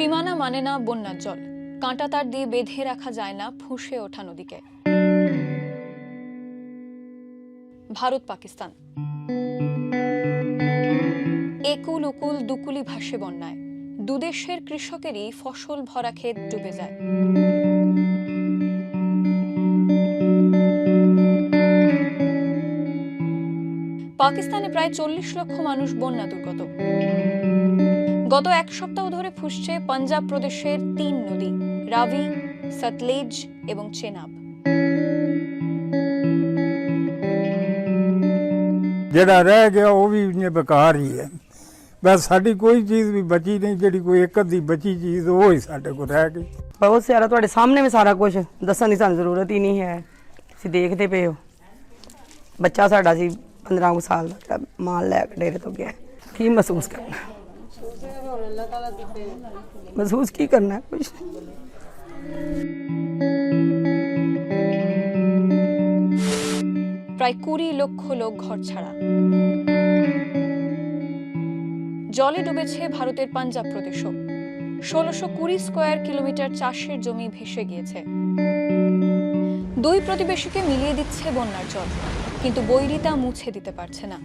মানে না বন্যার জল। কাঁটা তার দিয়ে বেঁধে রাখা যায় না, ফুঁসে ওঠা নদীকে। ভারত, পাকিস্তান। একুল উকুল দুকুলি ভাসে বন্যায়। দুদেশের কৃষকেরই ফসল ভরা ক্ষেত ডুবে যায়। পাকিস্তানে প্রায় চল্লিশ লক্ষ মানুষ বন্যা দুর্গত। গত এক সপ্তাহ ধরে ফুসছে পাঞ্জাব প্রদেশের তিন নদী রাভি সতলেজ এবং চেনাব ਜਿਹੜਾ ਰਹਿ ਗਿਆ ਉਹ ਵੀ ਇੰਨੇ ਬੇਕਾਰ ਹੀ ਹੈ ਬਸ ਸਾਡੀ ਕੋਈ ਚੀਜ਼ ਵੀ ਬਚੀ ਨਹੀਂ ਜਿਹੜੀ ਕੋਈ ਇੱਕ ਅੱਧੀ ਬਚੀ ਚੀਜ਼ ਉਹ ਹੀ ਸਾਡੇ ਕੋਲ ਰਹਿ ਗਈ ਬਹੁਤ ਸਾਰਾ ਤੁਹਾਡੇ ਸਾਹਮਣੇ ਵੀ ਸਾਰਾ ਕੁਝ ਦੱਸਣ ਦੀ ਸਾਨੂੰ ਜ਼ਰੂਰਤ ਹੀ ਨਹੀਂ ਹੈ ਤੁਸੀਂ ਦੇਖਦੇ ਪਏ ਹੋ ਬੱਚਾ ਸਾਡਾ ਸੀ 15 ਕੁ ਸਾਲ ਦਾ ਜਿਹੜਾ ਮਾਲ ਲੈ ਕੇ ਡੇਰੇ ਤੋਂ ਗਿਆ ਕੀ ਮਹਿਸੂਸ ਕਰਨਾ महसूस की करना है, कुछ প্রায় কুড়ি লক্ষ লোক ঘর ছাড়া। জলে ডুবেছে ভারতের পাঞ্জাব প্রদেশও। ষোলোশো কুড়ি স্কোয়ার কিলোমিটার চাষের জমি ভেসে গিয়েছে। দুই প্রতিবেশীকে মিলিয়ে দিচ্ছে বন্যার জল, কিন্তু বৈরিতা মুছে দিতে পারছে না।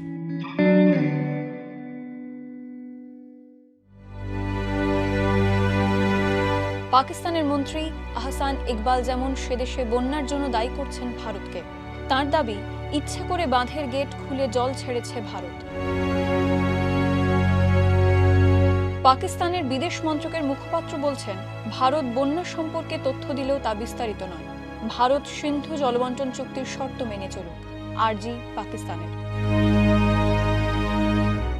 পাকিস্তানের মন্ত্রী আহসান ইকবাল যেমন সেদেশে বন্যার জন্য দায়ী করছেন ভারতকে, তার দাবি ইচ্ছে করে বাঁধের গেট খুলে জল ছেড়েছে ভারত। পাকিস্তানের বিদেশ মন্ত্রকের মুখপাত্র বলছেন, ভারত বন্যা সম্পর্কে তথ্য দিলেও তা বিস্তারিত নয়। ভারত সিন্ধু জলবন্টন চুক্তির শর্ত মেনে চলুক। আরজি, পাকিস্তানের।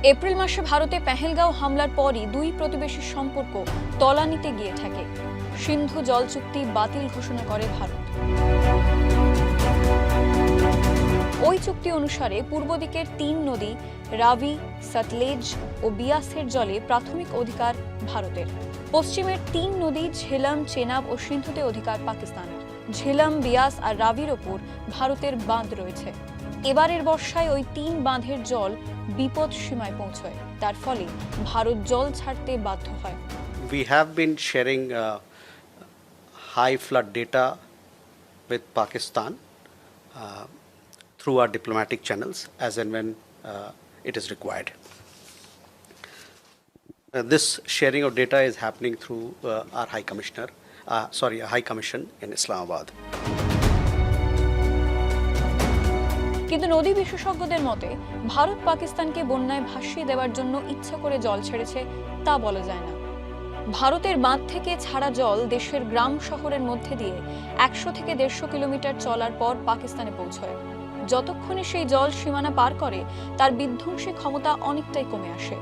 এপ্রিল মাসে ভারতে পেহেলগাঁও হামলার পরই দুই প্রতিবেশীর সম্পর্ক তলানিতে গিয়ে থাকে সিন্ধু জল চুক্তি বাতিল ঘোষণা করে ভারত। ওই চুক্তি অনুসারে পূর্ব দিকের তিন নদী, রাভি, সতলেজ ও বিয়াসের জলে প্রাথমিক অধিকার ভারতের। পশ্চিমের তিন নদী, ঝেলাম, চেনাব ও সিন্ধুতে অধিকার পাকিস্তানের। ঝেলাম, বিয়াস আর রাভির ওপর ভারতের বাঁধ রয়েছে। এবারের বর্ষায় ওই তিন বাঁধের জল বিপদ সীমায় পৌঁছয় তার ফলে ভারত জল ছাড়তে বাধ্য হয় We have been sharing uh, high flood data with Pakistan uh, through our diplomatic channels as and when uh, it is required. Uh, this sharing of data is happening through uh, our High Commissioner, uh, sorry, High Commission in Islamabad. কিন্তু নদী বিশেষজ্ঞদের মতে, ভারত পাকিস্তানকে বন্যায় ভাসিয়ে দেওয়ার জন্য ইচ্ছা করে জল ছেড়েছে, তা বলা যায় না। ভারতের বাঁধ থেকে ছাড়া জল দেশের গ্রাম শহরের মধ্যে দিয়ে একশো থেকে দেড়শো কিলোমিটার চলার পর পাকিস্তানে পৌঁছয়। যতক্ষণে সেই জল সীমানা পার করে, তার বিধ্বংসী ক্ষমতা অনেকটাই কমে আসে।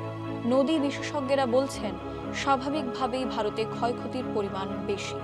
নদী বিশেষজ্ঞরা বলছেন, স্বাভাবিকভাবেই ভারতে ক্ষয়ক্ষতির পরিমাণ বেশি।